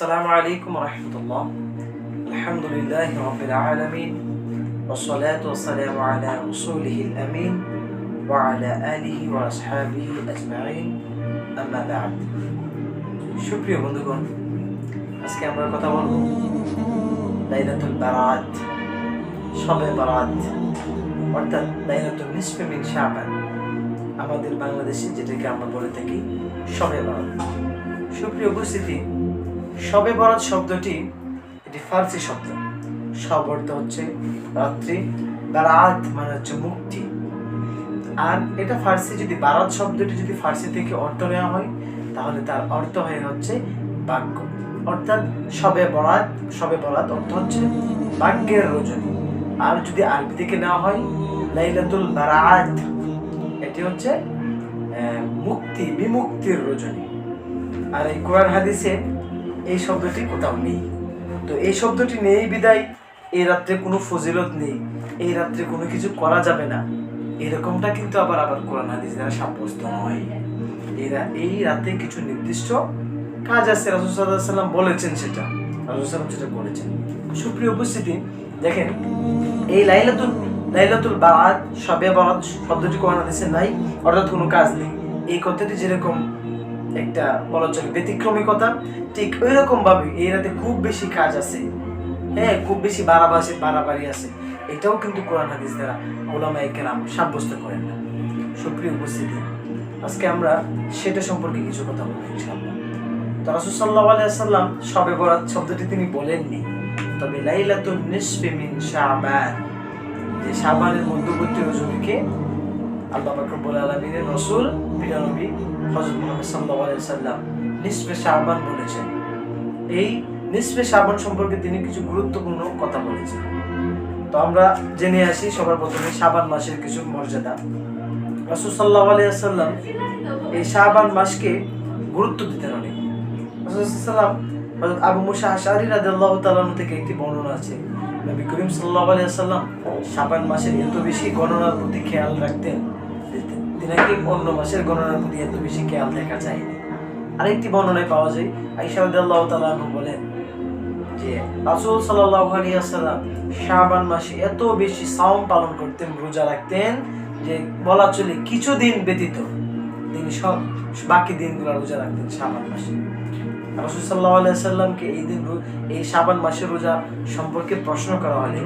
السلام عليكم ورحمة الله الحمد لله رب العالمين والصلاة والسلام على رسوله الأمين وعلى آله وأصحابه أجمعين أما بعد সুপ্রিয় বন্ধুগণ আজকে আমরা কথা বলবো লাইলাতুল বারাত শবে বারাত অর্থাৎ লাইলাতুল নিসফে মিন শাবান আমাদের বাংলাদেশে যেটাকে আমরা বলে থাকি শবে বরাত সুপ্রিয় উপস্থিতি শবে বরাত শব্দটি এটি ফার্সি শব্দ। সব অর্থ হচ্ছে রাত্রি, বারাত মানে হচ্ছে মুক্তি। আর এটা ফার্সি যদি বারাত শব্দটি যদি ফার্সি থেকে অর্থ নেওয়া হয়, তাহলে তার অর্থ হয়ে হচ্ছে বাক্য। অর্থাৎ সবে বরাত সবে বরাত অর্থ হচ্ছে বাক্যের রজনী। আর যদি আরবি থেকে নেওয়া হয়, লাইলাতুল বারাত, এটি হচ্ছে মুক্তি, বিমুক্তির রজনী। আর এই কোরআন হাদিসে এই শব্দটি কোথাও নেই। তো এই শব্দটি নেই বিদায়। এই রাত্রে কোনো ফজিলত নেই। এই রাত্রে কোনো কিছু করা যাবে না। এরকমটা কিন্তু আবার আবার কোরআন হাদিস দ্বারা সাব্যস্ত নয়। এরা এই রাতে কিছু নির্দিষ্ট কাজ আছে। রাসুল সাল্লাম বলেছেন সেটা। রাসুল সাল্লাম সেটা করেছেন। সুপ্রিয় উপস্থিতি, দেখেন, এই লাইলাতুল লাইলাতুল বারাত সবে বারাত শব্দটি কোরআন হাদিসে নাই, অর্থাৎ কোনো কাজ নেই। এই কথাটি যেরকম একটা বলা চলে ব্যতিক্রমী কথা ঠিক ওই রকম ভাবে এই রাতে খুব বেশি কাজ আছে। হ্যাঁ খুব বেশি বাড়াবাসি বাড়াবাড়ি আছে। এটাও কিন্তু কোরআন হাদিস দ্বারা ওলামা কেরাম সাব্যস্ত করেন না। সুপ্রিয় উপস্থিতি, আজকে আমরা সেটা সম্পর্কে কিছু কথা বলব ইনশাআল্লাহ। তো রাসূল সাল্লাল্লাহু আলাইহি সাল্লাম শবে বরাত শব্দটি তিনি বলেননি। তবে লাইলাতুন নিসফি মিন শাবান, যে শাবানের মধ্যবর্তী রজনীকে আল্লাহ আলামিনের রাসূল প্রিয় নবী হযরত মুহাম্মদ সাল্লাম নিসফে শাবান বলেছেন। এই নিসফে শাবান সম্পর্কে তিনি কিছু গুরুত্বপূর্ণ কথা বলেছেন। তো আমরা জেনে আসি সবার প্রথমে শাবান মাসের কিছু মর্যাদা। রাসূল সাল্লাল্লাহু আলাইহি সাল্লাম এই শাবান মাসকে গুরুত্ব দিতেন অনেক। রাসূল সাল্লাম আবু মুসা আশআরি রাদিয়াল্লাহু তাআলা থেকে একটি বর্ণনা আছে। নবী করিম সাল্লাল্লাহু আলাইহি সাল্লাম মাসের এত বেশি গণনার প্রতি খেয়াল রাখতেন যে তিনাকে অন্য মাসের গণনার প্রতি এত বেশি খেয়াল দেখা যায় না? আরেকটি বর্ণনায় পাওয়া যায় আইসা রাদিয়াল্লাহু তাআলা বলেন যে, রাসূল মাসে এত বেশি পালন করতেন, রোজা রাখতেন যে বলা চলে কিছুদিন ব্যতীত তিনি সব বাকি দিনগুলো রোজা রাখতেন শাবান মাসে। রাসূল আলাইহি সাল্লামকে এই দিন এই শাবান মাসের রোজা সম্পর্কে প্রশ্ন করা হলে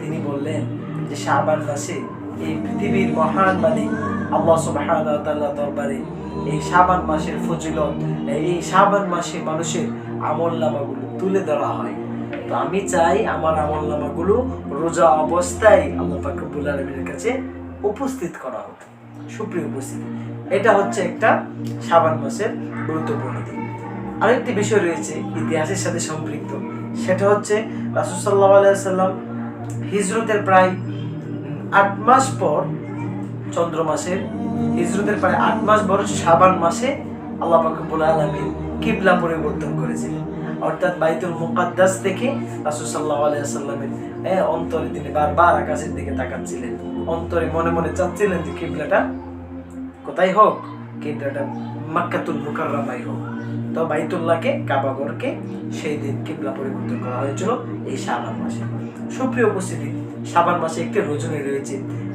তিনি বললেন যে, শাবান মাসে এই পৃথিবীর মহান মালিক আল্লাহ ওয়া দরবারে এই শাবান মাসের ফজিলত, এই শাবান মাসে মানুষের আমল নামাগুলো তুলে ধরা হয়। তো আমি চাই আমার আমল নামাগুলো রোজা অবস্থায় আল্লাহ পাক রব্বুল কাছে উপস্থিত করা হোক। সুপ্রিয় উপস্থিত, এটা হচ্ছে একটা সাবান মাসের গুরুত্বপূর্ণ দিক আরেকটি বিষয় রয়েছে, ইতিহাসের সাথে সম্পৃক্ত। সেটা হচ্ছে রাসূল সাল্লাল্লাহু আলাইহি সাল্লাম হিজরতের প্রায় আট মাস পর চন্দ্র মাসের হিজরতের প্রায় আট মাস পর শাবান মাসে আল্লাহ পাক রব্বুল আলামিন কিবলা পরিবর্তন করেছিলেন। অর্থাৎ বাইতুল মুকাদ্দাস থেকে রাসূল সাল্লাল্লাহু আলাইহি সাল্লামের হ্যাঁ, অন্তরে তিনি বারবার আকাশের দিকে তাকাচ্ছিলেন। অন্তরে মনে মনে চাচ্ছিলেন যে কিবলাটা কোথায় হোক কিবলাটা মাক্কাতুল মুকাররমাই হোক। তো বাইতুল্লাহকে কাবাগরকে সেই দিন কিবলা পরিবর্তন করা হয়েছিল এই শাবান মাসে। সুপ্রিয় উপস্থিতি শাবান মাসে একটি রজনী রয়েছে।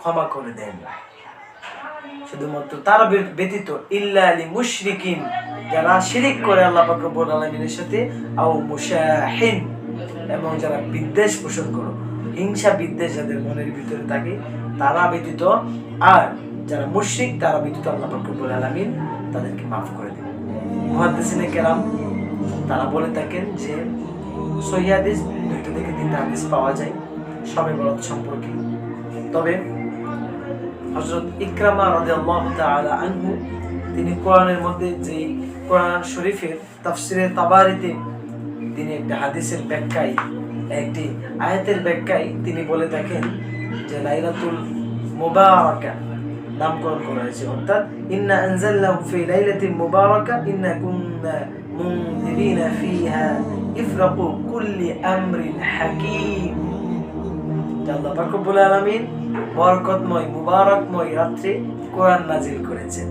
ক্ষমা করে দেন। শুধুমাত্র তার ব্য- ব্যতীত ইল্লা আলী মুশরিকিন, যারা শিরিক করে আল্লাহ পাক রব্বুল আলামিনের সাথে, আও মুশাহিন, এবং যারা বিদ্বেষ পোষণ করো, হিংসা বিদ্বেষ যাদের মনের ভিতরে থাকে, তারা ব্যতীত আর যারা মুশরিক, তারা ব্যতীত আল্লাহ পাক রব্বুল আলামিন তাদেরকে মাফ করে দেন। মুহাদ্দিসিনে কেরাম, তারা বলে থাকেন যে সহিহ হাদিস, দুইটা থেকে তিনটা হাদিস পাওয়া যায়, সবে বরাত সম্পর্কে। তবে হযরত ইকরামা রাদিয়াল্লাহু তাআলা আনহু, তিনি কোরআনের মধ্যে যে কোরআন শরীফের তাফসিরে তাবারিতে তিনি একটা হাদিসের ব্যাখ্যায়, একটি আয়াতের ব্যাখ্যায় তিনি বলে থাকেন যে লাইলাতুল মুবারাকা নামকরণ করা হয়েছে। অর্থাৎ, ইন্না আনজালনাহু ফি লাইলাতিন মুবারাকা, ইন্না কুন্না মুনদিরিনা ফিহা ইফরাকু কুল্লি আমরিন হাকীম। আল্লাহ পাক রব্বুল আলামিন বরকতময়, মুবারকময় রাত্রে কোরআন নাজিল করেছেন।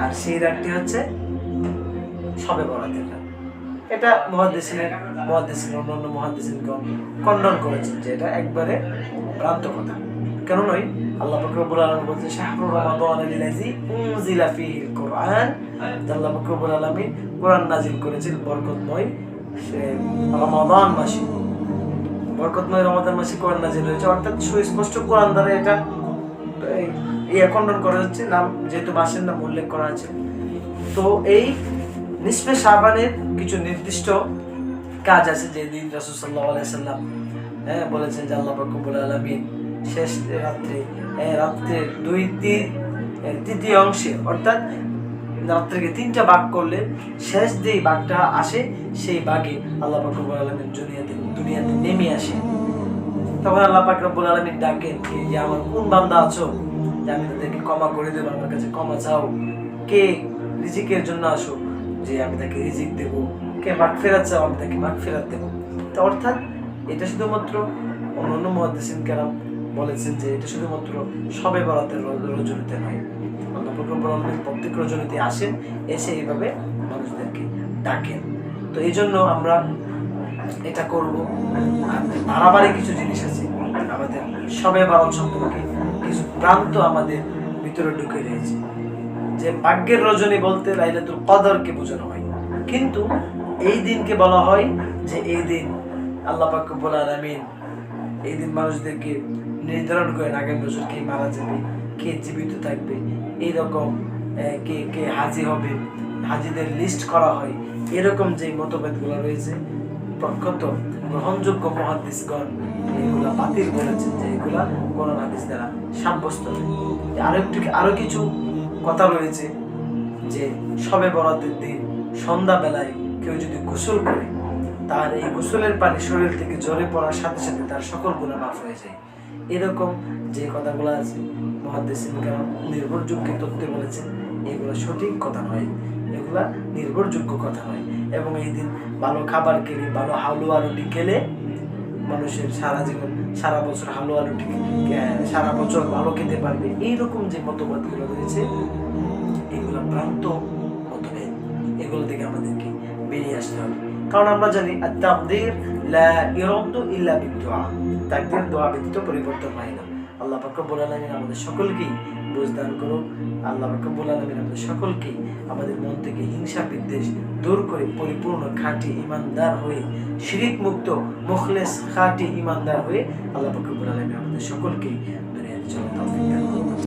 আর সেই রাতটি হচ্ছে সবে বরাতের রাত। এটা মহাদেশিনের মহাদেশিন অন্যান্য মহাদেশিনগণ খণ্ডন করেছেন যে এটা একবারে ভ্রান্ত কথা। কেন নয় আল্লাহ পাক রব্বুল আলামিন বলছেন শাহরুর রমাদান আল্লাযী উনজিলা ফীহিল কোরআন আল্লাহ পাক রব্বুল আলামিন কোরআন নাজিল করেছেন বরকতময় সে রমাদান মাসে। বরকতময় রমাদান মাসে কোরআন নাজিল হয়েছে। অর্থাৎ সুস্পষ্ট কোরআন দ্বারা এটা এই- ইয়ে খণ্ডন করা হচ্ছে। নাম যেহেতু মাসের নাম উল্লেখ করা আছে। তো এই নিসফে সাবানের কিছু নির্দিষ্ট কাজ আছে যে দিন রাসূল সাল্লাল্লাহু আলাইহি সাল্লাম হ্যাঁ বলেছেন যে আল্লাহ রব্বুল আলামিন শেষ রাত্রে এ, রাত্রের দুই তিন তৃতীয় অংশে অর্থাৎ রাত্রিকে তিনটা ভাগ করলে শেষ যেই ভাগটা আসে, সেই ভাগে আল্লাহ পাক রব্বুল আলামিন দুনিয়াতে দুনিয়াতে নেমে আসে। তখন আল্লাহ পাক রব্বুল আলামিন ডাকেন কি যে আমার কোন বান্দা আছো? যে আমি তাদেরকে ক্ষমা করে দেবো, আমার কাছে ক্ষমা চাও। কে রিজিকের জন্য আসো? যে আমি তাকে রিজিক দেবো। কে মাগ ফেরাত চাও? আমি তাকে মাগ ফেরাত দেবো। তো অর্থাৎ এটা শুধুমাত্র অন্যান্য মহাদিসিন কেরাম বলেছেন যে এটা শুধুমাত্র সবে বরাতের রজনীতে নয়। প্রত্যেক রজনীতে আসেন এসে এইভাবে মানুষদেরকে ডাকেন। তো এই জন্য আমরা এটা করব। বাড়াবাড়ি কিছু জিনিস আছে আমাদের সবে বারণ সম্পর্কে। কিছু প্রান্ত আমাদের ভিতরে ঢুকে রয়েছে। যে ভাগ্যের রজনী বলতে লাইলাতুল কদরকে বোঝানো হয়। কিন্তু এই দিনকে বলা হয় যে এই দিন আল্লাহ রব্বুল আলামিন এই দিন মানুষদেরকে নির্ধারণ করেন আগামী বছর কে মারা যাবে। কে জীবিত থাকবে? এইরকম কে কে হাজি হবে? হাজিদের লিস্ট করা হয়। এরকম যে মতভেদগুলো রয়েছে, প্রখ্যাত গ্রহণযোগ্য মহাদিসগণ এগুলা বাতিল করেছেন যে এগুলা কোরআন হাদিস দ্বারা সাব্যস্ত নয়। আরও কিছু কথা রয়েছে যে সবে বরাতের দিন সন্ধ্যাবেলায় কেউ যদি গোসল করে, তার এই গোসলের পানি শরীর থেকে ঝরে পড়ার সাথে সাথে তার সকল গুণা মাফ হয়ে যায়। এরকম যে কথাগুলো আছে মহাদেশিন নির্ভরযোগ্য তথ্যে বলেছেন, এগুলো সঠিক কথা নয়, এগুলা নির্ভরযোগ্য কথা নয়। এবং এই দিন ভালো খাবার খেলে, ভালো হালুয়া রুটি খেলে মানুষের সারা জীবন, সারা বছর হালুয়া রুটি সারা বছর ভালো খেতে পারবে। এইরকম যে মতবাদগুলো রয়েছে, এগুলো ভ্রান্ত মতভেদ। এগুলো থেকে আমাদেরকে বেরিয়ে আসতে হবে। কারণ আমরা জানি তাকদির লা ইরাদু ইল্লা বিদুআ তাকদির দোয়া ব্যতীত পরিবর্তন হয় না। আল্লাহ পাকবুল আলমিন আমাদের সকলকেই বোঝদান করুন আল্লাহ পাকবুল আলমিন আমাদের সকলকে আমাদের মন থেকে হিংসা, বিদ্বেষ দূর করে পরিপূর্ণ খাঁটি ইমানদার হয়ে শিরিক মুক্ত, মুখলেস, খাঁটি ইমানদার হয়ে আল্লাহ পাকবুল আলমিন আমাদের সকলকেই